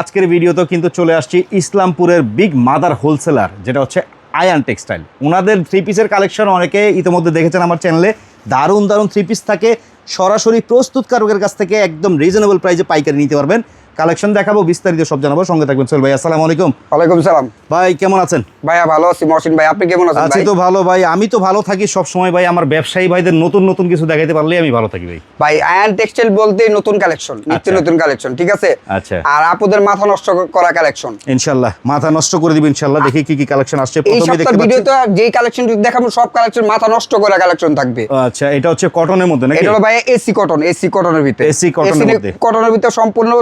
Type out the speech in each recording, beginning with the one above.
আজকের ভিডিওতে কিন্তু চলে আসছি ইসলামপুরের বিগ মাদার হোলসেলার, যেটা হচ্ছে আয়ান টেক্সটাইল। ওনাদের থ্রি পিসের কালেকশন অনেকে ইতিমধ্যে দেখেছেন আমার চ্যানেলে দারুণ দারুণ থ্রি পিস থাকে। সরাসরি প্রস্তুতকারকের কাছ থেকে একদম রিজনেবল প্রাইসে পাইকারি নিতে পারবেন। কালেকশন দেখাবো বিস্তারিত সব জানাব। সঙ্গে থাকবেন সোহেল ভাই আসসালামু আলাইকুম। ওয়ালাইকুম সালাম। ভাই কেমন আছেন? ভাইয়া ভালো আছি মহসিন ভাই আপনি কেমন আছেন আছি তো ভালো ভাই আমি তো ভালো থাকি সব সময় ভাই আমার ব্যবসায়ী ভাইদের নতুন নতুন কিছু দেখাইতে পারলেই আমি ভালো থাকি ভাই। ভাই আয়ন টেক্সটাইল বলতে নতুন কালেকশন নিত্য আচ্ছা। নতুন কালেকশন ঠিক আছে? আচ্ছা। আর আপুদের মাথা নষ্ট করা কালেকশন। ইনশাল্লাহ মাথা নষ্ট করে দিবেন ইনশাল্লাহ দেখি কি কি কালেকশন আসছে। প্রথমে দেখতে পাচ্ছি। ভিডিওতে যেই কালেকশন দেখাবো সব কালেকশন মাথা নষ্ট করা কালেকশন থাকবে। আচ্ছা এটা হচ্ছে কটনের মধ্যে নাকি? এটা হলো ভাই এসি কটন এসি কটনের ভিতরে। এসি এর মধ্যে। কটনের ভিতরে সম্পূর্ণ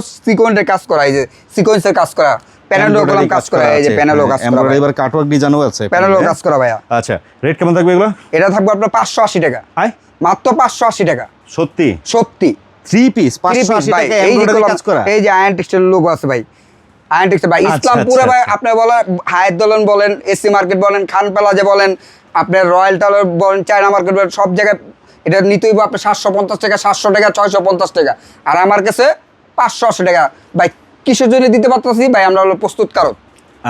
সিকোয়েন্সের কাজ করা এই যে সিকোয়েন্সের কাজ করা প্যানেলও কলম কাজ করা এই যে প্যানেলও কাজ করা ভাই। এবার কাটওয়ার্ক ডিজাইনও আছে প্যানেলও হ্যাঁ? কাজ করা ভাইয়া। আচ্ছা রেট কেমন থাকবে এগুলো? এটা থাকবে আপনার পাঁচশো আশি টাকা। আয়। মাত্র পাঁচশো আশি টাকা। সত্যি? সত্যি। থ্রি পিস Three পাঁচশো piece আশি ভাই, টাকা এই যে এমব্রয়ডারি কাজ করা? এই যে আয়ন টেক্সটাইল লোগো আছে ভাই। আয়ন টেক্সটাইল ভাই আচ্ছা, ইসলামপুরে আচ্ছা, ভাই আচ্ছা। আপনার বলা হায়াত দলন বলেন এসি মার্কেট বলেন খান প্লাজা বলেন আপনার রয়্যাল টাওয়ার বলেন চায়না মার্কেট বলেন সব জায়গায় এটা নিতেই হবে আপনার সাতশো পঞ্চাশ টাকা সাতশো টাকা ছয়শো পঞ্চাশ টাকা। আর আমার কাছে পাঁচশো আশি টাকা। ভাই কিসের জন্য দিতে পারতেছি? ভাই আমরা হলো প্রস্তুতকারক।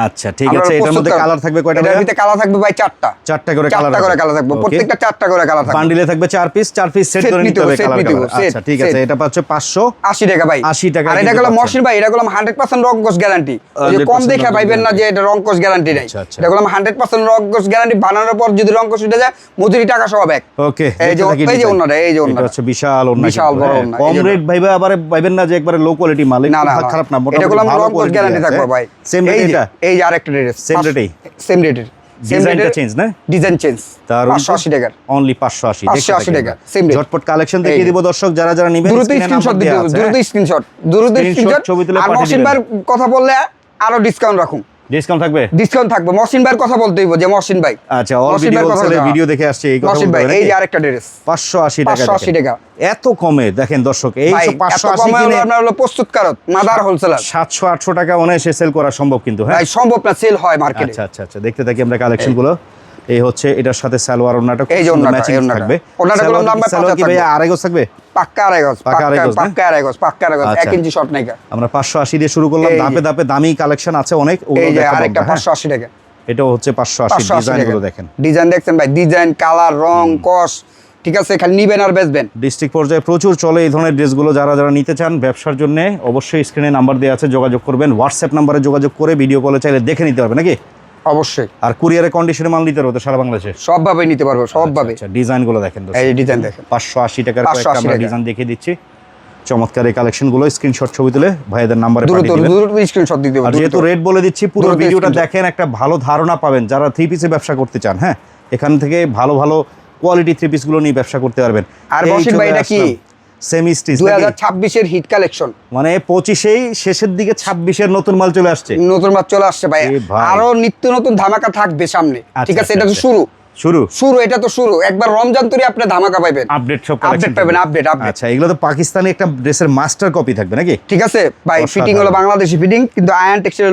আচ্ছা ঠিক আছে এটার মধ্যে কালার থাকবে কয়টা এটার ভিতরে কালার থাকবে ভাই চারটা। চারটা করে কালার চারটা করে কালার থাকবে। প্রত্যেকটা চারটা করে কালার থাকবে। বান্ডিলে থাকবে চার পিস চার পিস সেট করে নিতে হবে কালার আচ্ছা ঠিক আছে এটা পাচ্ছে পাঁচশো আশি টাকা ভাই। 80 টাকায় আর এটা গেলাম। মশিন ভাই এটা গেলাম হান্ড্রেড পার্সেন্ট রঙ্কশ গ্যারান্টি কম 100% দেখে পাইবেন না যে এটা রঙ্কশ গ্যারান্টি নেই। আচ্ছা, আচ্ছা। এটা গেলাম হান্ড্রেড পার্সেন্ট রঙ্কশ গ্যারান্টি বানানোর পর যদি রঙ্কশ উঠে যায় মজুরি টাকা সহ ব্যাক ওকে এই যে এই যে ওনাটা এই যে ওনাটা হচ্ছে বিশাল ওন্না বিশাল বড় হ্যাঁ। কম যে রেট ভাইবে আবার ভাইবেন না যে একবারে লো কোয়ালিটি মাল না খারাপ না এটা গেলাম রঙ্কশ quality গ্যারান্টি থাকবে ভাই। সেম রেট এটা? এই যে আরেকটা রেট সেম রেটেই সেম রেটের ডিজাইনটা চেঞ্জ না? ডিজাইন চেঞ্জ তার টাকার। অনলি পাঁচশো আশি 580 টাকা, সেম। ঝটপট কালেকশন দেখিয়ে এই দিব দর্শক যারা যারা নিবেন দ্রুত screen এ স্ক্রিনশট number দিতে দেয়া হবে আছে, দ্রুত? স্ক্রিনশট দ্রুত স্ক্রিনশট ছবি তুলে পাঠিয়ে দিবেন। কথা বললে আরও ডিসকাউন্ট রাখুন। ডিসকাউন্ট থাকবে? ডিসকাউন্ট থাকবে। মহসিন ভাইয়ের কথা বলতে হইব যে মহসিন ভাই। আচ্ছা মহসিন ভিডিও ভাইয়ের কথা ভিডিও দেখে আসছে এই কথা মহসিন ভাই এই যে আরেকটা ড্রেস। 580 টাকা 580 টাকা। এত কমে দেখেন দর্শক এই ভাই সব এত 580 কিনে আপনার হলো প্রস্তুতকারক মাদার হোলসেলার। 700 800 টাকা অনায়াসে সেল করা সম্ভব কিন্তু হ্যাঁ? ভাই সম্ভব না সেল হয় মার্কেটে আচ্ছা আচ্ছা আচ্ছা দেখতে থাকি আমরা কালেকশনগুলো। এই হচ্ছে এটার সাথে সালোয়ার ওন্নাটা এই যে ওন্নাটা, ম্যাচিং। থাকবে। ওন্নাটা নাম ভাই সালোয়ার কি 50 ভাইয়া? থাকবে। আড়াই গজ থাকবে? পাক্কা আড়াই গজ পাক্কা আড়াই গজ? পাক্কা আড়াই গজ পাক্কা আড়াই গজ এক আচ্ছা। ইঞ্চি শর্ট নাইকা। আমরা 580 দিয়ে শুরু করলাম। ধাপে ধাপে দামি কালেকশন আছে অনেক ওগুলো এই যে আরেকটা আমরা, হ্যাঁ? পাঁচশো আশি টাকা। এটাও হচ্ছে 580 ডিজাইনগুলো দেখেন। ডিজাইন দেখছেন ভাই ডিজাইন কালার রং কস ঠিক আছে? খালি নিবেন আর বেচবেন। ডিস্ট্রিক্ট পর্যায়ে প্রচুর চলে এই ধরনের ড্রেসগুলো। যারা যারা নিতে চান ব্যবসার জন্য অবশ্যই স্ক্রিনে নাম্বার দেওয়া আছে যোগাযোগ করবেন। হোয়াটসঅ্যাপ নাম্বারে যোগাযোগ করে ভিডিও কলে চাইলে দেখে নিতে পারবে নাকি? অবশ্যই। আর কুরিয়ারে কন্ডিশনে মাল নিতে পারবে সারা বাংলাদেশে? সব ভাবে নিতে পারব সব ভাবে আচ্ছা ডিজাইনগুলো দেখেন এই ডিজাইন দেখেন। পাঁচশো আশি টাকার কয়েকটা আমরা ডিজাইন দেখিয়ে দিচ্ছি। চমৎকার এই কালেকশনগুলো স্ক্রিনশট ছবি তুলে ভাইদের নাম্বারে স্ক্রিনশট দিতে আর যেহেতু রেট বলে দিচ্ছি পুরো ভিডিওটা দেখেন একটা ভালো ধারণা পাবেন। যারা থ্রি পিসে ব্যবসা করতে চান হ্যাঁ এখান থেকে ভালো ভালো কোয়ালিটি থ্রি পিসগুলো নিয়ে ব্যবসা করতে পারবেন। আর বশির ভাই, এটা কি? সেমি স্টিচ দুই হাজার হিট কালেকশন। মানে পঁচিশেই শেষের দিকে ছাব্বিশের নতুন মাল চলে আসছে। নতুন মাছ চলে আসছে ভাই। আরও নিত্য নতুন ধামাকা থাকবে সামনে। ঠিক আছে এটা তো। শুরু। শুরু? শুরু এটা তো শুরু। একবার রমজান তৈরি আপনি ধামাকা পাইবেন। আপডেট সব আপডেট পাবেন আপডেট আপডেট আচ্ছা এগুলো তো পাকিস্তানি একটা ড্রেসের মাস্টার কপি থাকবে নাকি? ঠিক আছে ভাই ফিটিং হলো বাংলাদেশি ফিটিং কিন্তু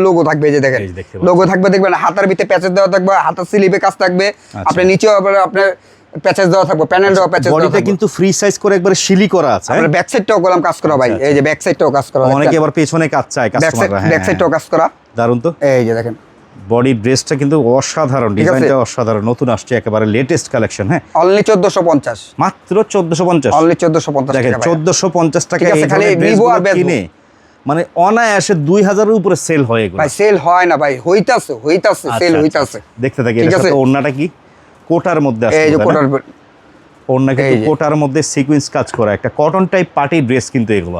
লোগো থাকবে এই যে দেখেন। লোগো থাকবে দেখবেন হাতার ভিতরে প্যাচেস দেওয়া থাকবে হাতার স্লিপে কাজ থাকবে। আচ্ছা। আপনি নিচেও আবার আপনার প্যাচেস দেওয়া থাকবে প্যানেল দেওয়া প্যাচেস দেওয়া বডিতে কিন্তু ফ্রি সাইজ করে একবারে শিলি করা আছে হ্যাঁ? আপনার ব্যাক সাইডটাও করলাম কাজ করা ভাই আচ্ছা, এই যে ব্যাক সাইডটাও কাজ করা অনেকে আবার পেছনে কাজ চায় কাস্টমাররা হ্যাঁ ব্যাক সাইডটাও কাজ করা। দারুণ তো? এই যে দেখেন। বডি ড্রেসটা কিন্তু অসাধারণ ডিজাইনটা অসাধারণ নতুন আসছে একেবারে লেটেস্ট কালেকশন হ্যাঁ? অনলি চোদ্দশো পঞ্চাশ। মাত্র চোদ্দশো পঞ্চাশ। অনলি চোদ্দশো পঞ্চাশ দেখেন টাকা ভাই। চোদ্দশো পঞ্চাশ টাকা এই খালি নিবো আর কিনে মানে অনায়াসে দুই হাজারের উপরে সেল হয়ে গেল ভাই সেল হয় না ভাই হইতাছে হইতাছে সেল হইতাছে। দেখতে থাকি এটা। সাথে ওড়নাটা কি? কোটার মধ্যে এই যে কোটার এই যে। কোটার মধ্যে সিকোয়েন্স কাজ করা। একটা কটন টাইপ পার্টি ড্রেস কিন্তু এগুলো।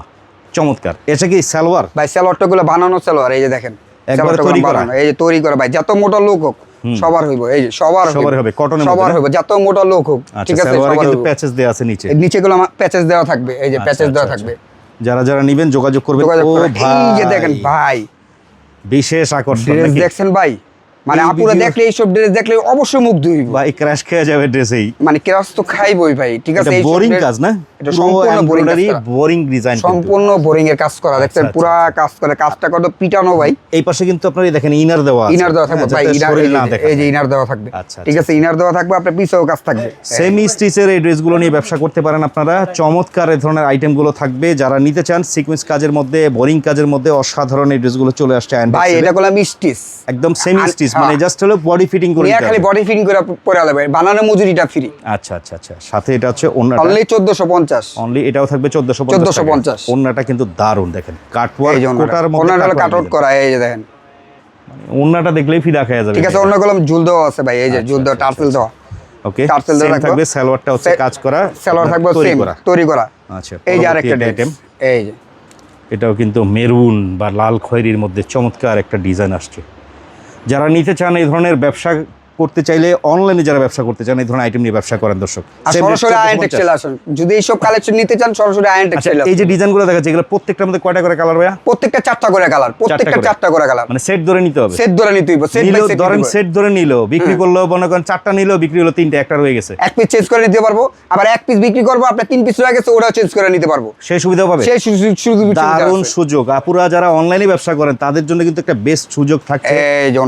চমৎকার। এটা কি সালোয়ার? ভাই সালোয়ারটা গুলো বানানো সালোয়ার এই যে দেখেন। একবারে তৈরি করা? এই যে তৈরি করা। ভাই যত মোটা লোক হোক সবার হইব। এই যে সবার সবার হবে, সবার হইব। যত মোটা লোক হোক আচ্ছা ঠিক আছে সবার কিন্তু প্যাচেস দেওয়া আছে নিচে। নিচে গুলো প্যাচেস দেওয়া থাকবে। এই যে আচ্ছা, প্যাচেস দেওয়া আচ্ছা, থাকবে। যারা যারা নিবেন যোগাযোগ করবেন। ও করে এই যে দেখেন ভাই। বিশেষ আকর্ষণ দেখছেন ভাই? মানে আপুরা দেখলে এইসব ড্রেস দেখলে অবশ্যই মুগ্ধ হইব ভাই। ক্র্যাশ খেয়ে যাবে ড্রেসেই মানে কেরাস তো খাইবই ভাই ঠিক আছে? এটা বোরিং কাজ না? এটা সম্পূর্ণ বোরিং বোরিং ডিজাইন সম্পূর্ণ বোরিং এর কাজ করা। দেখছেন আচ্ছা, পুরা কাজ করে। কাজটা কত পিটানো ভাই। এই পাশে কিন্তু আপনার দেখেন ইনার দেওয়া আছে। ইনার দেওয়া থাকবে হ্যাঁ, ভাই ইনার এই যে- ইনার দেওয়া থাকবে। আচ্ছা, ঠিক আছে ইনার দেওয়া থাকবে আপনার পিছেও কাজ থাকবে। সেমি স্টিচের এই ড্রেসগুলো নিয়ে ব্যবসা করতে পারেন আপনারা। চমৎকার এই ধরনের আইটেমগুলো থাকবে। যারা নিতে চান সিকোয়েন্স কাজের মধ্যে বোরিং কাজের মধ্যে অসাধারণ এই ড্রেসগুলো চলে আসছে ভাই এটা করলাম স্টিচ একদম সেমি স্টিচ। মানে জাস্ট হলো বডি ফিটিং করে নিয়ে খালি বডি ফিটিং করে পরে আলাদা বানানো মজুরিটা ফ্রি আচ্ছা আচ্ছা আচ্ছা। সাথে এটা হচ্ছে ওন্নাটা। অনলি চোদ্দশো পঞ্চাশ। অনলি এটাও থাকবে 1450 1450 ওন্নাটা কিন্তু দারুণ দেখেন। কাটওয়ার্ক কোটার মধ্যে ওনার cut কাট আউট করা এই যে দেখেন। ওন্নাটা দেখলেই ফিদা খেয়ে যাবে ঠিক আছে অন্য কলম ঝুল দেওয়া আছে ভাই এই যে ঝুল দেওয়া টার্সেল দেওয়া। ওকে টার্সেল দেওয়া থাকবে। থাকবে সালোয়ারটা হচ্ছে কাজ করা সালোয়ার থাকবে তৈরি সেম তৈরি করা। আচ্ছা এই যে আরেকটা আইটেম এই যে। এটাও কিন্তু মেরুন বা লাল খয়েরির মধ্যে চমৎকার একটা ডিজাইন আসছে। যারা নিতে চান এই ধরনের ব্যবসা করতে চাইলে অনলাইনে যারা ব্যবসা করতে চান এই ধরনের আইটেম নিয়ে ব্যবসা করেন দর্শক। আর Same সরাসরি আয়ন টেক্সটাইল আসুন। যদি এইসব কালেকশন নিতে চান সরাসরি আয়ন আচ্ছা টেক্সটাইল এই যে ডিজাইনগুলো দেখাচ্ছে এগুলো প্রত্যেকটার মধ্যে কয়টা করে কালার ভাইয়া? প্রত্যেকটা চারটা করে কালার প্রত্যেকটা চারটা করে কালার মানে সেট ধরে নিতে হবে। সেট ধরে নিতে হইব সেট বাই সেট ধরেন সেট ধরে নিল বিক্রি করল মনে করেন চারটা নিলো বিক্রি হলো তিনটা একটা রয়ে গেছে। এক পিস চেঞ্জ করে নিতে পারব আবার এক পিস বিক্রি করব আপনার তিন পিস রয়ে গেছে ওটাও চেঞ্জ করে নিতে পারব। সেই সুবিধা পাবে? সেই সুযোগ দারুণ সুযোগ। আপুরা যারা অনলাইনে ব্যবসা করেন তাদের জন্য কিন্তু একটা বেস্ট সুযোগ থাকে এই যে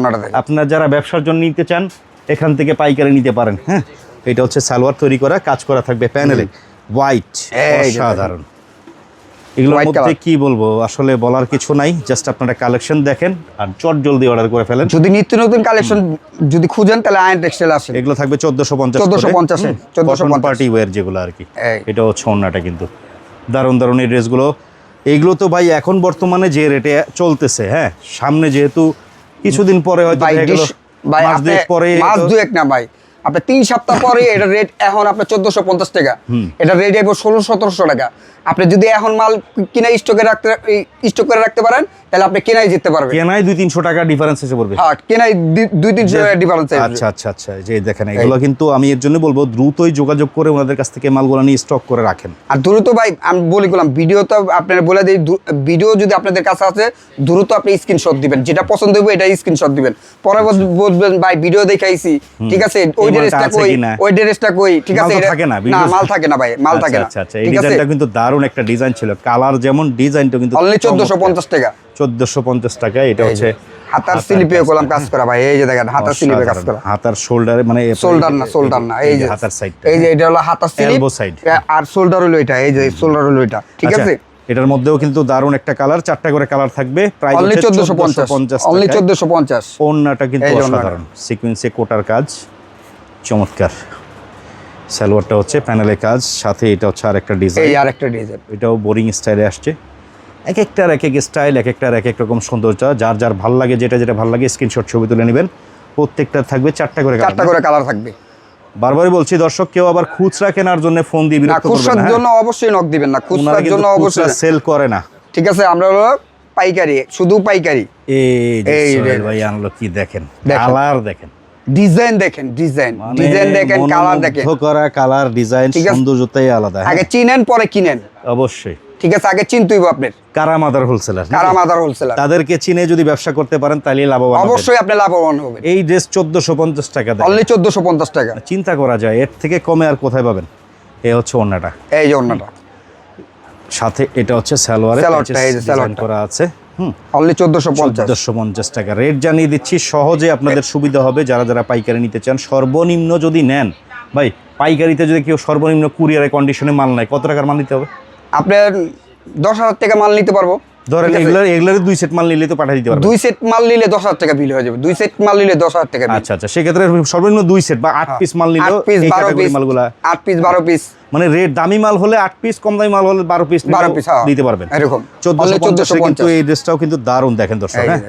আপনার যারা ব্যবসার জন্য নিতে চান এখান থেকে পাইকারি নিতে পারেন হ্যাঁ? এটা হচ্ছে সালোয়ার তৈরি করা কাজ করা থাকবে প্যানেলে। হোয়াইট সাধারণ এগুলোর মধ্যে কি বলব? আসলে বলার কিছু নাই জাস্ট আপনারা কালেকশন দেখেন আর চট জলদি অর্ডার করে ফেলেন। যদি নিত্য নতুন কালেকশন যদি খুঁজেন তাহলে আয়ন টেক্সটাইল আসেন এগুলো থাকবে চোদ্দশো পঞ্চাশ 1450 এ, 1450 পার্টি ওয়্যার যেগুলো আর কি। এটা হচ্ছে অন্যটা কিন্তু। দারুণ দারুণ এই ড্রেসগুলো। এইগুলো তো ভাই এখন বর্তমানে যে রেটে চলতেছে হ্যাঁ? সামনে যেহেতু কিছুদিন পরে হয়তো ভাই মাস মাস দুয়েক না ভাই। আপনার তিন সপ্তাহ পরে এটা রেট এখন আপনার চোদ্দশো পঞ্চাশ টাকা। এটা রেট এবার ষোলো সতেরোশো টাকা। আপনি যদি এখন মাল কিনা স্টকে রাখতে স্টক করে রাখতে পারেন তাহলে আপনি কেনাই জিততে পারবেন। কেনায় দুই তিনশো টাকা ডিফারেন্স এসে পড়বে। হ্যাঁ কেনাই দুই তিনশো টাকা ডিফারেন্স আচ্ছা আচ্ছা আচ্ছা যে দেখেন এগুলো কিন্তু আমি এর জন্য বলব দ্রুতই যোগাযোগ করে ওনাদের কাছ থেকে মালগুলো নিয়ে স্টক করে রাখেন। আর দ্রুত ভাই আমি বলি করলাম ভিডিও তো আপনার বলে দিই ভিডিও যদি আপনাদের কাছে আছে দ্রুত আপনি স্ক্রিনশট দিবেন। যেটা পছন্দ হবে এটা স্ক্রিনশট দিবেন। পরে বলবেন ভাই ভিডিও দেখাইছি ঠিক আছে? ওই ড্রেসটা কই? ওই ড্রেসটা কই? ঠিক আছে না, মাল থাকে না ভাই মাল আচ্ছা, থাকে না। আচ্ছা আচ্ছা এই ডিজাইনটা কিন্তু দারুণ একটা ডিজাইন ছিল। কালার যেমন ডিজাইনটা কিন্তু অনলি চোদ্দশো পঞ্চাশ টাকা। চোদ্দশো পঞ্চাশ টাকা এটা হচ্ছে হাতার স্লিপে করলাম কাজ করা। ভাই এই যে দেখেন হাতার স্লিপে কাজ করা। হাতার শোল্ডারে মানে শোল্ডার না শোল্ডার না এই যে হাতার সাইড এই যে এটা হলো হাতার স্লিপ Elbow side। আর শোল্ডার হলো এটা এই যে শোল্ডার হলো এটা। ঠিক আছে? আচ্ছা, এটার মধ্যেও কিন্তু দারুণ একটা কালার চারটা করে কালার থাকবে। প্রাইস অনলি চোদ্দশো পঞ্চাশ। অনলি চোদ্দশো পঞ্চাশ। ওন্নাটা কিন্তু। অসাধারণ। সিকুয়েন্সে কোটার কাজ চমৎকার। সালোয়ারটা হচ্ছে প্যানেলে কাজ সাথে এটা হচ্ছে আরেকটা এই ডিজাইন আর একটা ডিজাইন এটাও বোরিং স্টাইলে আসছে। এক একটার এক এক স্টাইল এক একটার এক এক রকম সৌন্দর্য। যার যার ভালো লাগে যেটা যেটা ভালো লাগে স্ক্রিনশট ছবি তুলে নেবেন। প্রত্যেকটা থাকবে চারটা করে চারটা করে কালার থাকবে। বারবারই বলছি দর্শক কেউ আবার খুচরা কেনার জন্য ফোন দিয়ে না বিরক্ত করবেন খুচরার না হ্যাঁ? জন্য অবশ্যই নক দিবেন না খুচরার জন্য অবশ্যই সেল করে না। ঠিক আছে আমরা হলো পাইকারি শুধু পাইকারি। এই এই ভাই আনলো কি দেখেন। কালার দেখেন। ডিজাইন দেখেন ডিজাইন মানে ডিজাইন দেখেন কালার দেখেন। করা কালার ডিজাইন। সৌন্দর্যতাই আলাদা হ্যাঁ? আগে চিনেন পরে কিনেন। অবশ্যই। ঠিক আছে আগে চিনতেইব আপনার। কারা মাদার হোলসেলার কারা মাদার হোলসেলার। তাদেরকে চিনে যদি ব্যবসা করতে পারেন তাহলে লাভবান অবশ্যই আপনি লাভবান হবেন। এই ড্রেস চোদ্দশো পঞ্চাশ টাকা দেয় অনলি চোদ্দশো পঞ্চাশ টাকা। চিন্তা করা যায় এর থেকে কমে আর কোথায় পাবেন? এ হচ্ছে অন্যটা এই যে অন্যটা সাথে এটা হচ্ছে সালোয়ারে এই। করা আছে। অনলি চোদ্দশো পঞ্চাশ। পঞ্চাশ টাকা। রেট জানিয়ে দিচ্ছি সহজে আপনাদের সুবিধা হবে যারা যারা পাইকারি নিতে চান। সর্বনিম্ন যদি নেন ভাই পাইকারিতে যদি কেউ সর্বনিম্ন কুরিয়ারে কন্ডিশনে মাল নেয় কত টাকার মাল নিতে হবে? আপনার দশ হাজার টাকা মাল নিতে পারব। ধরেন? এগুলোর এগুলোর দুই সেট মাল নিলে তো পাঠিয়ে দিতে পারবেন। দুই সেট মাল নিলে দশ হাজার টাকা বিল হয়ে যাবে। দুই সেট মাল নিলে দশ হাজার টাকা আচ্ছা আচ্ছা। সেক্ষেত্রে সর্বনিম্ন দুই সেট বা আট পিস মাল নিলেও হ্যাঁ। আট পিস বারো পিস মালগুলা আট পিস বারো পিস মানে রেট দামি মাল হলে আট পিস কম দামি মাল হলে বারো পিস বারো পিস হ্যাঁ। দিতে পারবেন। এরকম। চোদ্দশো কিন্তু এই ড্রেসটাও কিন্তু দারুণ দেখেন দর্শক হ্যাঁ?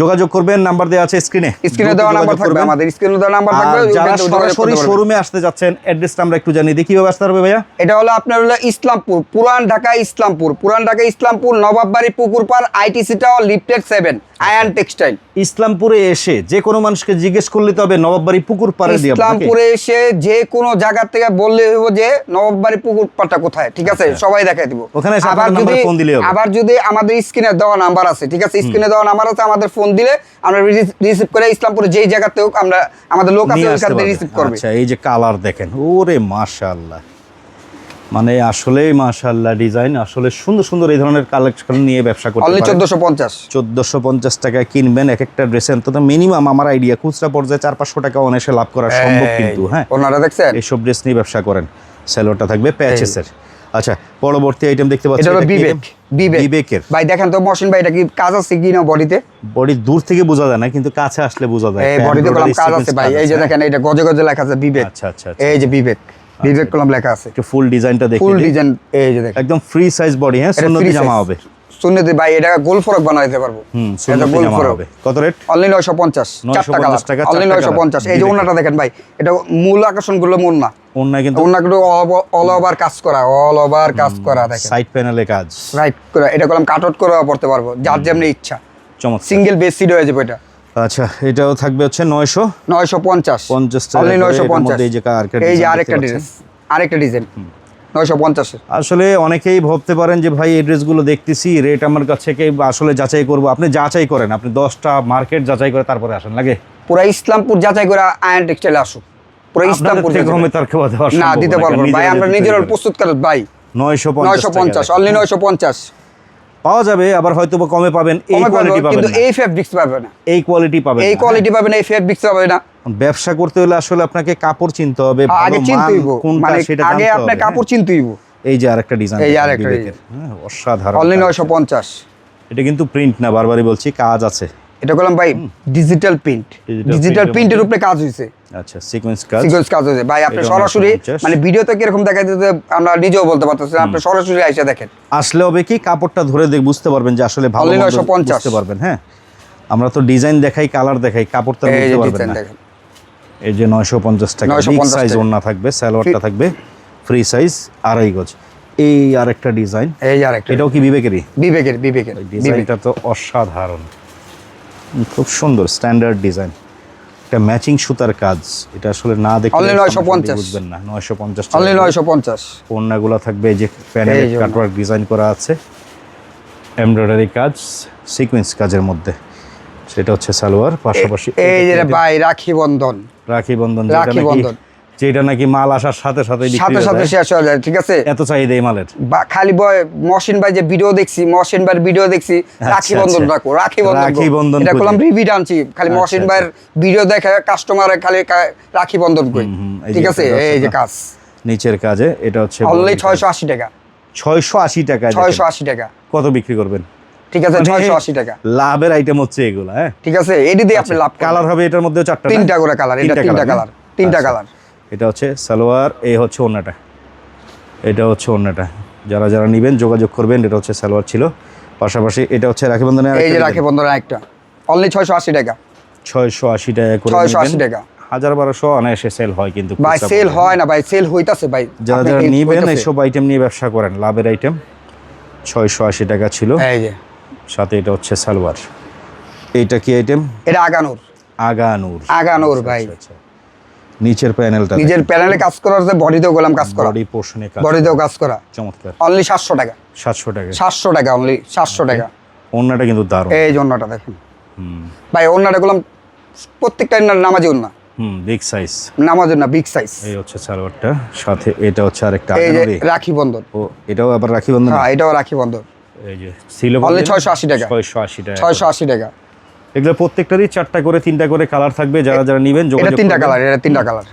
যোগাযোগ করবেন নাম্বার দেওয়া আছে স্ক্রিনে স্ক্রিনে দেওয়া নাম্বার থাকবে আমাদের স্ক্রিনে দেওয়া নাম্বার থাকবে যারা সরাসরি শোরুমে আসতে যাচ্ছেন অ্যাড্রেসটা আমরা একটু জানিয়ে দিই। কীভাবে আসতে হবে ভাইয়া? এটা হলো আপনার হলো ইসলামপুর পুরান ঢাকা ইসলামপুর। পুরান ঢাকা ইসলামপুর নবাববাড়ি পুকুর পার ITC tower lifted seven Ayan textile ইসলামপুরে এসে যে কোনো মানুষকে জিজ্ঞেস করলে তবে নবাববাড়ি পুকুর পাড়ে দিয়ে ইসলামপুরে এসে যে কোনো জায়গা থেকে বললে হইব যে নবাববাড়ি পুকুর পাড়টা কোথায়? ঠিক আছে? সবাই দেখাই দিব। আচ্ছা। ওখানে আবার যদি ফোন হবে। আবার যদি আমাদের স্ক্রিনে দেওয়া নাম্বার আছে ঠিক আছে? স্ক্রিনে দেওয়া নাম্বার আছে আমাদের ফোন দিলে আমরা রিসিভ করে ইসলামপুরে যেই জায়গাতে হোক আমরা আমাদের লোক আছে ওইখান থেকে রিসিভ করবে। আচ্ছা এই যে কালার দেখেন ওরে মাশাআল্লাহ। মানে আসলেই মাশাআল্লাহ ডিজাইন আসলে সুন্দর সুন্দর এই ধরনের কালেকশন নিয়ে ব্যবসা করতে পারেন। চোদ্দশো পঞ্চাশ। চোদ্দোশো পঞ্চাশ টাকায় কিনবেন এক একটা ড্রেসে অন্তত মিনিমাম আমার আইডিয়া খুচরা পর্যায়ে চার পাঁচশো টাকা অনেসে লাভ করা সম্ভব কিন্তু হ্যাঁ। ওনারা দেখছেন? এইসব ড্রেস নিয়ে ব্যবসা করেন। স্যালোয়ারটা থাকবে প্যাচেসের আচ্ছা পরবর্তী আইটেম দেখতে পাচ্ছি এটা বিবেক বিবেক। বিবেকের। ভাই দেখেন তো মহসিন ভাই এটা কি কাজ আছে কি না বডিতে বডি দূর থেকে বোঝা যায় না কিন্তু কাছে আসলে বোঝা যায়। এই বডিতে কলম কাজ আছে ভাই। এই যে হ্যাঁ? দেখেন এটা গজে গজে লেখা আছে বিবেক। আচ্ছা আচ্ছা আচ্ছা। এই যে বিবেক। বিবেক কলম লেখা আছে। একটু ফুল ডিজাইনটা দেখে ফুল ডিজাইন এই যে দেখেন। একদম ফ্রি সাইজ বডি হ্যাঁ? সুন্নতি জামা। হবে। সুন্নতি ভাই এটা গোল ফরক বানাইতে পারব। হুম সুন্নতি জামা হবে। কত রেট অনলি নয়শো পঞ্চাশ চারটা 950 টাকা, অনলি চারটা নয়শো colour। পঞ্চাশ। এই যে। ওনাটা দেখেন ভাই এটা মূল আকর্ষণগুলো মন না। ওন্না কিন্তু ওনা কিন্তু অল ওভার কাজ করা অল ওভার কাজ করা দেখেন। সাইড প্যানেলে কাজ। রাইট করা এটা কলম কাট আউট করে পড়তে পারব যার যেমনি ইচ্ছা। চমৎকার। সিঙ্গেল বেড সিট হয়ে যাবে এটা। আচ্ছা এটাও থাকবে হচ্ছে নয়শো নয়শো পঞ্চাশ। পঞ্চাশ টাকা অনলি করে, নয়শো এটার পঞ্চাশ। মধ্যে এই যে এই যে আরেকটা ডিজাইন আরেকটা ডিজাইন নয়শো পঞ্চাশে। আসলে অনেকেই ভাবতে পারেন যে ভাই এই ড্রেসগুলো দেখতেছি রেট আমার কাছে থেকে আসলে যাচাই করব? আপনি যাচাই করেন আপনি দশটা মার্কেট যাচাই করে তারপরে আসেন লাগে পুরা ইসলামপুর যাচাই করে আয়ন টেক্সটাইল আসুক। পুরো ইসলামপুর না দিতে পারব ভাই আমরা নিজের প্রস্তুত করে ভাই। নয়শো নয়শো পঞ্চাশ অনলি নয়শো পঞ্চাশ। পাওয়া যাবে আবার হয়তো বা কমে পাবেন এই কোয়ালিটি পাবেন কিন্তু এই ফেব্রিক্স পাবে না। এই কোয়ালিটি পাবেন এই কোয়ালিটি পাবে না এই ফেব্রিক্স পাবে না। হ্যাঁ। ব্যবসা করতে হলে আসলে আপনাকে কাপড় চিনতে হবে আগে চিনতে হইব। মানে সেটা আগে আপনি কাপড় হ্যাঁ। চিনতে হইব। এই যে আরেকটা ডিজাইন এই আরেকটা অসাধারণ অনলি কাজ। নয়শো পঞ্চাশ। এটা কিন্তু প্রিন্ট না বারবারই বলছি কাজ আছে। এটা করলাম ভাই ডিজিটাল প্রিন্ট ডিজিটাল প্রিন্টের উপরে কাজ হয়েছে আচ্ছা সিকোয়েন্স কাজ। সিকোয়েন্স কাজ হয়েছে ভাই আপনি সরাসরি 950 মানে ভিডিওতে কীরকম দেখা দিতে আমরা নিজেও বলতে পারতেছি আপনি সরাসরি আইসা দেখেন। আসলে হবে কি কাপড়টা ধরে দেখ বুঝতে পারবেন যে আসলে ভালো 950 বুঝতে পারবেন হ্যাঁ। আমরা তো ডিজাইন দেখাই কালার দেখাই কাপড়টা এই যে বুঝতে পারবেন না। দেখেন। এই যে নয়শো পঞ্চাশ টাকা 950 বিগ সাইজ। ওড়না থাকবে স্যালোয়ারটা থাকবে ফ্রি সাইজ আড়াই গজ। এই আরেকটা ডিজাইন এই আরেকটা এটাও কি বিবেকেরই? বিবেকের বিবেকের বিবেক ডিজাইনটা তো অসাধারণ। খুব সুন্দর স্ট্যান্ডার্ড ডিজাইন এটা ম্যাচিং সুতার কাজ। এটা আসলে না দেখলে নয়শো পঞ্চাশ। বুঝবেন না। নয়শো পঞ্চাশ অনলি নয়শো পঞ্চাশ। ওড়নাগুলো থাকবে এই যে প্যানেল। কাটওয়ার্ক ডিজাইন করা আছে। এমব্রয়ডারি কাজ সিকোয়েন্স কাজের মধ্যে। সেটা হচ্ছে সালোয়ার পাশাপাশি এই যে ভাই রাখি বন্ধন। রাখি বন্ধন রাখি যেটা বন্ধন। যেটা নাকি মাল আসার সাথে সাথে সাথে সাথে শেষ হয়ে যায় ঠিক আছে? এত চাহিদা এই মালের। বা খালি বয় মহসিন ভাই যে ভিডিও দেখছি মহসিন ভাইয়ের ভিডিও দেখছি রাখি আচ্ছা, বন্ধন আচ্ছা। রাখো রাখি বন্ধন রাখি বন্ধন এটা। করলাম রিভিড আনছি খালি আচ্ছা, মহসিন। ভাইয়ের ভিডিও দেখে কাস্টমারে খালি রাখি বন্ধন যে ঠিক আছে? এই যে কাজ। নিচের কাজে এটা হচ্ছে অনলি ছয়শো আশি টাকা। ছয়শো আশি টাকা ছয়শো আশি টাকা। কত বিক্রি করবেন? ঠিক আছে মানে ছয়শো আশি টাকা। লাভের আইটেম হচ্ছে এগুলো হ্যাঁ? ঠিক আছে এটি দিয়ে আপনি লাভ কালার হবে এটার মধ্যে চারটা তিনটা করে কালার এটা তিনটা কালার তিনটা। কালার এটা হচ্ছে সালোয়ার এই হচ্ছে অন্যটা এটা হচ্ছে অন্যটা যারা যারা নেবেন যোগাযোগ করবেন এটা হচ্ছে সালোয়ার ছিল। পাশাপাশি এটা হচ্ছে রাখি বন্ধনের এই যে রাখি বন্ধন একটা অনলি ছয়শো আশি টাকা। ছয়শো আশি টাকা করে 680 নেবেন। টাকা। হাজার বারোশো অনায়াসে সেল হয় কিন্তু ভাই সেল হয় না ভাই সেল হইতাছে ভাই। যারা যারা নিবেন। এইসব আইটেম নিয়ে ব্যবসা করেন। লাভের আইটেম ছয়শো আশি টাকা ছিল। এই যে। সাথে এটা হচ্ছে সালোয়ার। এইটা কি আইটেম এটা আগানোর। আগানুর। আগানোর ভাই। আচ্ছা। নিচের প্যানেলটা নিজের প্যানেলে কাজ করা আছে বডিতেও গোলাম কাজ করা। বডি পোর্শনে কাজ বডিতেও কাজ করা। চমৎকার। অনলি সাতশো টাকা। সাতশো টাকা। সাতশো টাকা অনলি সাতশো টাকা। ওড়নাটা কিন্তু দারুণ। এই অন্যটা দেখুন। হুম। ভাই অন্যটা গোলাম প্রত্যেকটা নামাজি অন্য হুম বিগ সাইজ নামাজি না বিগ সাইজ এই হচ্ছে সালোয়ারটা। সাথে এটা হচ্ছে আরেকটা এই যে রাখি বন্ধন। ও এটাও আবার রাখি বন্ধন? হ্যাঁ এটাও রাখি বন্ধন। এই যে ছিল Only 680 টাকা। ছয়শো আশি টাকা। ছয়শো আশি টাকা। এগুলো প্রত্যেকটারই চারটা করে তিনটা করে কালার থাকবে যারা যারা নিবেন যোগাযোগ তিনটা কালার এটা তিনটা কালার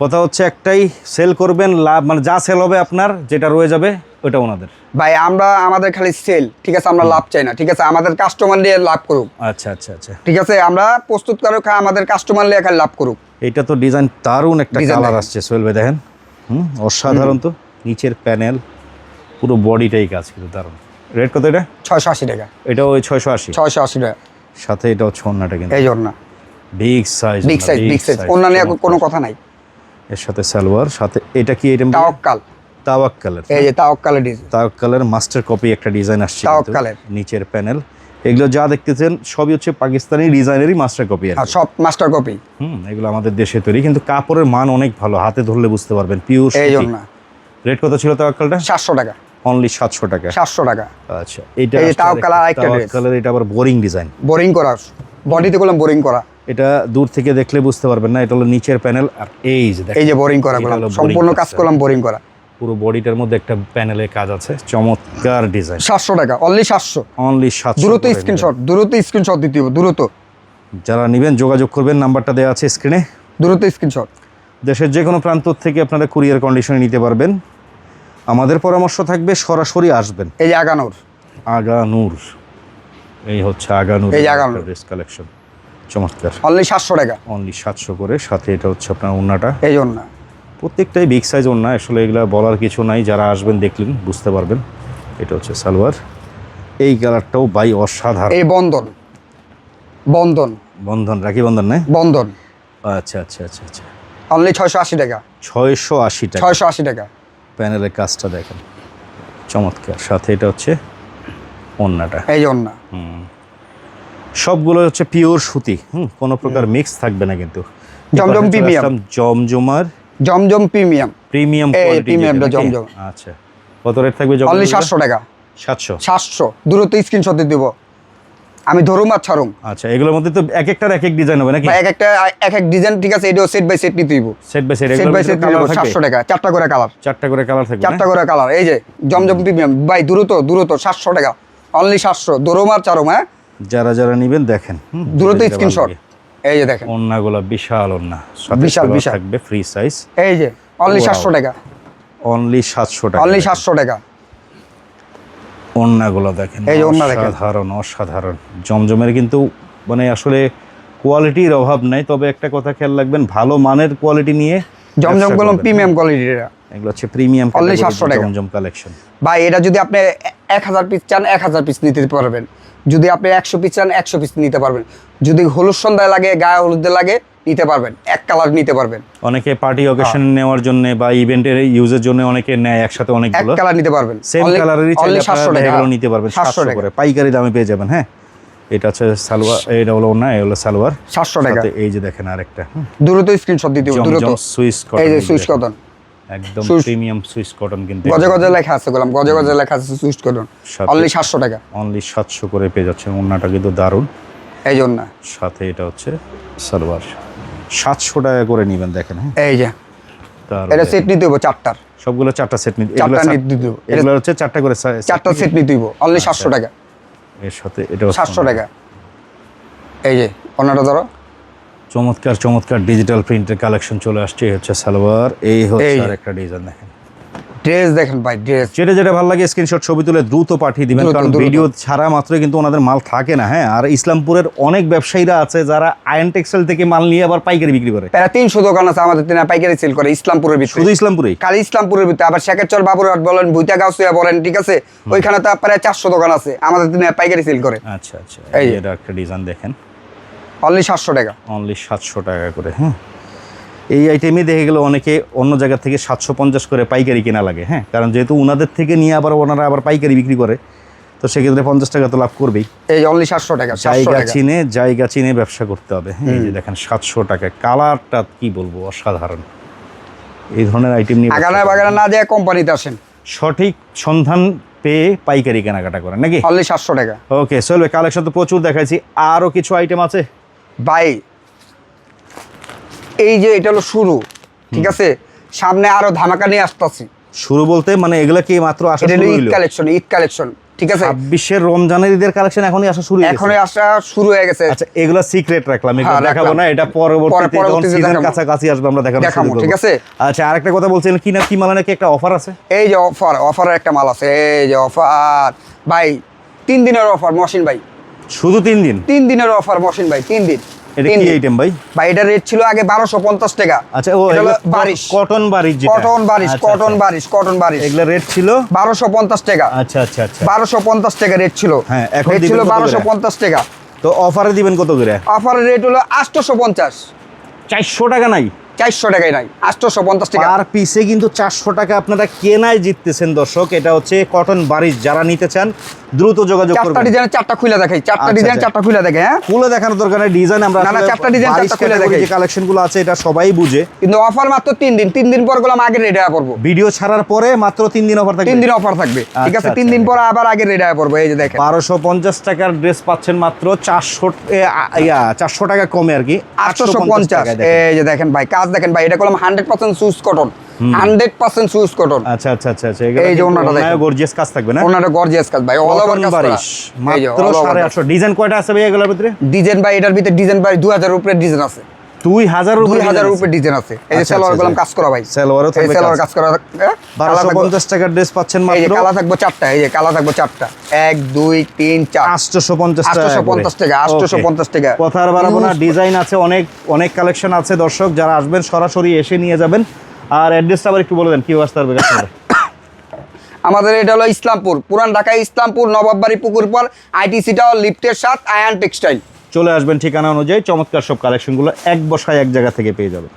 কথা হচ্ছে একটাই সেল করবেন লাভ মানে যা সেল হবে আপনার যেটা রয়ে যাবে ওটা ওনাদের। ভাই আমরা আমাদের খালি সেল ঠিক আছে? আমরা লাভ চাই না ঠিক আছে? আমাদের কাস্টমার নিয়ে লাভ করুক। আচ্ছা আচ্ছা আচ্ছা। ঠিক আছে? আমরা প্রস্তুত করুক আমাদের কাস্টমার নিয়ে খালি লাভ করুক। এটা তো ডিজাইন দারুণ একটা কালার আসছে সোহেল ভাই দেখেন। হুম অসাধারণ তো। নিচের প্যানেল পুরো বডিটাই কাজ কিন্তু দারুণ। রেট কত এটা? ছয়শো আশি টাকা। এটা ওই ছয়শো আশি। ছয়শো আশি টাকা। সাথে এটা হচ্ছে অন্যটা কিন্তু। এই জন্য big size big size big size অন্যান্য কোনো কথা নাই। এর সাথে সালোয়ার সাথে এটা কি এটা তাওয়াক্কাল। তাওয়াক কালার এই যে তাওয়াক্কালের ডিজাইন তাওয়াক কালার মাস্টার কপি একটা ডিজাইন আসছে তাওয়াক কিন্তু। নিচের প্যানেল এগুলো যা দেখতেছেন সবই হচ্ছে পাকিস্তানি ডিজাইনেরই মাস্টার কপি আর আর সব মাস্টার কপি হুম এগুলো আমাদের দেশে তৈরি। কিন্তু কাপড়ের মান অনেক ভালো। হাতে ধরলে বুঝতে পারবেন। পিওর এই জন্য রেট কত ছিল তাওয়াক্কালটা? সাতশো টাকা। অনলি সাতশো টাকা। সাতশো টাকা। আচ্ছা এই যে তাওয়াক্কাল আর কালার এটা আবার বোরিং ডিজাইন বোরিং করা। বডিতে করলাম বোরিং করা। এটা দূর থেকে দেখলে বুঝতে পারবেন না এটা হলো নিচের প্যানেল আর এই যে দেখেন এই যে বোরিং করা এটা সম্পূর্ণ কাজ। করলাম বোরিং করা। পুরো বডিটার মধ্যে একটা প্যানেলের কাজ আছে চমৎকার ডিজাইন সাতশো টাকা অনলি সাতশো। অনলি সাতশো দ্রুত স্ক্রিনশট দ্রুত স্ক্রিনশট দিতে হবে দ্রুত যারা নেবেন যোগাযোগ করবেন নাম্বারটা দেওয়া আছে স্ক্রিনে দ্রুত স্ক্রিনশট দেশের যে কোনো প্রান্ত থেকে আপনারা কুরিয়ার কন্ডিশনে নিতে পারবেন। আমাদের পরামর্শ থাকবে সরাসরি আসবেন। এই যে আগানোর। আগানুর। এই হচ্ছে আগানুর এই আগানুর। ড্রেস কালেকশন চমৎকার। অনলি সাতশো টাকা। অনলি সাতশো করে সাথে এটা হচ্ছে আপনার ওড়নাটা। এই জন্য প্রত্যেকটাই বিগ সাইজ ওড়না আসলে এগুলা বলার কিছু নাই যারা আসবেন দেখলেন বুঝতে পারবেন। এটা হচ্ছে সালোয়ার। এই কালারটাও বাই অসাধারণ। এই বন্ধন। বন্ধন। বন্ধন রাখি বন্ধন না? বন্ধন। আচ্ছা আচ্ছা আচ্ছা আচ্ছা। অনলি ছয়শো আশি টাকা। ছয়শো আশি টাকা। ছয়শো আশি টাকা। প্যানেলের কাজটা দেখেন। চমৎকার। সাথে এটা হচ্ছে ওড়নাটা এই জন্য সবগুলো হচ্ছে পিওর সুতি। হুম কোনো প্রকার মিক্স থাকবে না কিন্তু। জমজম। আসলাম জমজমার Zamzam premium. Premium quality Zamzam. আচ্ছা। কত রেট থাকবে জমজম অনলি সাতশো টাকা। সাতশো। সাতশো। দ্রুত স্ক্রিনশট দিয়ে দিব। আমি ধরুম আর ছাড়ুম আচ্ছা এগুলোর মধ্যে তো এক একটার এক এক ডিজাইন হবে নাকি? এক একটা এক এক ডিজাইন ঠিক আছে এটাও সেট বাই সেট নিতে দিব set by set set by set নিতে সাতশো টাকা চারটা করে কালার চারটা করে কালার থাকবে চারটা করে কালার এই যে জমজম প্রিমিয়াম বাই দ্রুত দ্রুত সাতশো টাকা। অনলি সাতশো দরুম আর চারুম হ্যাঁ? যারা যারা নেবেন দেখেন দ্রুত স্ক্রিনশট এই যে দেখেন। ওড়নাগুলো বিশাল সাথে বিশাল, বিশাল। থাকবে ফ্রি সাইজ এই যে অনলি Wow. সাতশো টাকা। অনলি সাতশো টাকা। অনলি সাতশো টাকা। ওড়নাগুলো দেখেন এই যে ওড়না দেখেন। অসাধারণ অসাধারণ জমজমের কিন্তু মানে আসলে কোয়ালিটির অভাব নাই তবে একটা কথা খেয়াল রাখবেন ভালো মানের কোয়ালিটি নিয়ে জমজম করবেন। প্রিমিয়াম কোয়ালিটির এগুলো হচ্ছে প্রিমিয়াম Only 700 টাকা। জমজম কালেকশন ভাই এটা যদি আপনি এক হাজার পিস চান এক হাজার পিস নিতে পারবেন যদি আপনি একশো পিস চান একশো পিস নিতে পারবেন যদি হলুদ সন্ধ্যায় লাগে গায়ে হলুদে লাগে নিতে পারবেন এক কালার নিতে পারবেন। অনেকে পার্টি অকেশন নেওয়ার জন্য বা ইভেন্টের ইউজের জন্য অনেকে নেয় একসাথে এক কালার নিতে পারবেন। সেম কালারেরই চাইলে আপনারা 700 টাকা। নিতে পারবেন 700 টাকা। করে। পাইকারি দামে পেয়ে যাবেন হ্যাঁ? এটা হচ্ছে সালোয়ার এটা হলো না এই হলো সালোয়ার। সাতশো টাকা। এই যে দেখেন আরেকটা দ্রুত স্ক্রিনশট দিতে দ্রুত। সুইস এই যে কটন সুইচ কটন একদম প্রিমিয়াম সুইস কটন কিন্তু গজে গজে লেখা আছে গোলাম গজে গজে লেখা আছে সুইচ কটন অনলি সাতশো টাকা। অনলি সাতশো করে পেয়ে যাচ্ছেন ওড়নাটা কিন্তু দারুণ। এই জন্য সাথে এটা হচ্ছে সালোয়ার। সাতশো টাকা করে নিবেন দেখেন হ্যাঁ। এই যে এটা। সেট নিতে হইব চারটার। সবগুলো চারটা সেট নিতে চারটা এগুলো নিতে দিব। এগুলো হচ্ছে চারটা করে চারটা সেট নিতে হইব অনলি আচ্ছা। সাতশো টাকা। এর সাথে এটা সাতশো টাকা। এই যে অন্যটা ধরো। চমৎকার চমৎকার ডিজিটাল প্রিন্টের কালেকশন চলে আসছে হচ্ছে সালোয়ার। এই হচ্ছে একটা ডিজাইন দেখেন। ড্রেস দেখেন ভাই ড্রেস। যেটা যেটা ভালো লাগে স্ক্রিনশট ছবি তুলে দ্রুত পাঠিয়ে দিবেন কারণ ভিডিও ছাড়া মাত্রই কিন্তু ওনাদের মাল থাকে না হ্যাঁ? আর ইসলামপুরের অনেক ব্যবসায়ীরা আছে যারা আয়ন টেক্সটাইল থেকে মাল নিয়ে আবার পাইকারি বিক্রি করে। প্রায় তিনশো দোকান আছে আমাদের তিনা পাইকারি সেল করে ইসলামপুরের ভিতরে। শুধু ইসলামপুরেই? খালি ইসলামপুরের ভিতরে। আবার শেখেরচর বাবুরহাট বলেন ভুইতা গাউসিয়া বলেন ঠিক আছে? ওইখানে তো প্রায় চারশো দোকান আছে আমাদের তিনা পাইকারি সেল করে। আচ্ছা আচ্ছা। এই। এটা একটা ডিজাইন দেখেন। অনলি সাতশো টাকা। অনলি সাতশো টাকা করে হ্যাঁ? এই আইটেমই দেখে গেলে অনেকে অন্য জায়গা থেকে সাতশো পঞ্চাশ করে পাইকারি কেনা লাগে হ্যাঁ? কারণ যেহেতু ওনাদের থেকে নিয়ে আবার ওনারা আবার পাইকারি বিক্রি করে তো সেক্ষেত্রে পঞ্চাশ টাকা তো লাভ করবেই। এই অনলি সাতশো টাকা জায়গা চিনে জায়গা চিনে ব্যবসা করতে হবে হ্যাঁ? এই যে দেখেন সাতশো টাকা। কালারটা কি বলব? অসাধারণ। এই ধরনের আইটেম নিয়ে আগানা বাগানা না দিয়ে কোম্পানিতে আসেন। সঠিক সন্ধান পেয়ে পাইকারি কেনাকাটা করেন নাকি? অনলি সাতশো টাকা। ওকে চলবে। কালেকশন তো প্রচুর দেখাইছি। আরও কিছু আইটেম আছে? ভাই এই যে এটা হলো শুরু ঠিক আছে? সামনে আরও ধামাকা নিয়ে আসতেছি। শুরু বলতে মানে এগুলা কি মাত্র আসা শুরু ঈদ কালেকশন ঈদ কালেকশন ঠিক আছে? ছাব্বিশের রমজানের ঈদের কালেকশন এখনই আসা শুরু এখনই আসা শুরু হয়ে গেছে। আচ্ছা এগুলা সিক্রেট রাখলাম এগুলো হ্যাঁ, দেখাবো না এটা পরবর্তীতে যখন সিজন কাছাকাছি আসবে আমরা দেখাবো দেখাবো, ঠিক আছে? আচ্ছা আরেকটা কথা বলছিলেন কি না কি মালা নাকি একটা অফার আছে? এই যে অফার অফারের একটা মাল আছে। এই যে অফার ভাই তিন দিনের অফার মহসিন ভাই। শুধু তিন দিন? তিন দিনের অফার মহসিন ভাই তিন দিন। এটা কি আইটেম ভাই? ভাই এটার রেট ছিল আগে বারোশো পঞ্চাশ টাকা। আচ্ছা ও বারিশ। কটন বারিশ যেটা। কটন বারিশ কটন। বারিশ কটন বারিশ। এগুলা রেট ছিল? বারোশো পঞ্চাশ টাকা। আচ্ছা আচ্ছা আচ্ছা। টাকা রেট ছিল। হ্যাঁ, এখন ছিল টাকা। তো অফারে দিবেন কত করে? অফারের রেট হলো আটশোশো পঞ্চাশ। চারশো টাকা নাই? চারশো টাকায় নাই আটশোশো পঞ্চাশ টাকা। পার পিসে কিন্তু চারশো টাকা আপনারা কেনায় জিততেছেন দর্শক। এটা হচ্ছে কটন বারিশ যারা নিতে চান দ্রুত যোগাযোগ চারটা ডিজাইনের চারটা খুলে দেখাই চারটা আচ্ছা, ডিজাইন আচ্ছা। চারটা খুলে দেখে হ্যাঁ? খুলে দেখানোর দরকার নেই ডিজাইন আমরা না, না, চারটা বারিশ চারটা খুলে দেখাই। যে কালেকশনগুলো আছে এটা সবাই বুঝে। কিন্তু অফার মাত্র তিন দিন তিন দিন পর গেলাম আগে রেডি হয়ে পড়ব ভিডিও ছাড়ার পরে মাত্র তিন দিন অফার থাকবে? তিন দিন অফার থাকবে। ঠিক আচ্ছা, আছে তিন আচ্ছা। দিন পর আবার আগে রেডি হয়ে পড়ব এই যে দেখেন। বারোশো পঞ্চাশ টাকার ড্রেস পাচ্ছেন মাত্র চারশো ইয়া চারশো টাকা কমে আর কি আটশোশো পঞ্চাশ। এই যে দেখেন ভাই কাজ দেখেন ভাই এটা করলাম হান্ড্রেড পার্সেন্ট সুজ কটন। হান্ড্রেড পার্সেন্ট সুজ কটন। আচ্ছা আচ্ছা আচ্ছা আচ্ছা এই যে ওনাটা দেখেন। গর্জিয়াস কাজ থাকবে না? ওনাটা গর্জিয়াস কাজ ভাই অল ওভার কাজ করা। মাত্র all over সাড়ে কাজ। আটশো। ডিজাইন কয়টা আছে ভাই এগুলোর ভিতরে? ডিজাইন ভাই এটার ভিতরে ডিজাইন ভাই দু হাজার উপরে ডিজাইন আছে। দুই হাজার দুই হাজার উপরে ডিজাইন আছে। এই যে আচ্ছা, সালোয়ার আচ্ছা, আচ্ছা। কাজ করা ভাই। সালোয়ারও থাকবে সালোয়ার কাজ। করা বারোশো পঞ্চাশ টাকার ড্রেস পাচ্ছেন এই যে কালা থাকব চারটা এই যে কালা থাকব চারটা। এক দুই তিন চার। আটশোশো পঞ্চাশ টাকা 850 টাকা, 850 টাকা। কথা আর বাড়াবো না ডিজাইন আছে অনেক অনেক কালেকশন আছে। দর্শক যারা আসবেন সরাসরি এসে নিয়ে যাবেন। আর অ্যাড্রেসটা আবার একটু বলে দেন কি আসতে পারবে আমাদের এটা হলো ইসলামপুর পুরান ঢাকায় ইসলামপুর নবাববাড়ি পুকুর পর আইটিসি টাওয়ার লিফটের সাথ আয়ান টেক্সটাইল। চলে আসবেন ঠিকানা অনুযায়ী চমৎকার সব কালেকশনগুলো এক বসায় এক জায়গা থেকে পেয়ে যাবেন।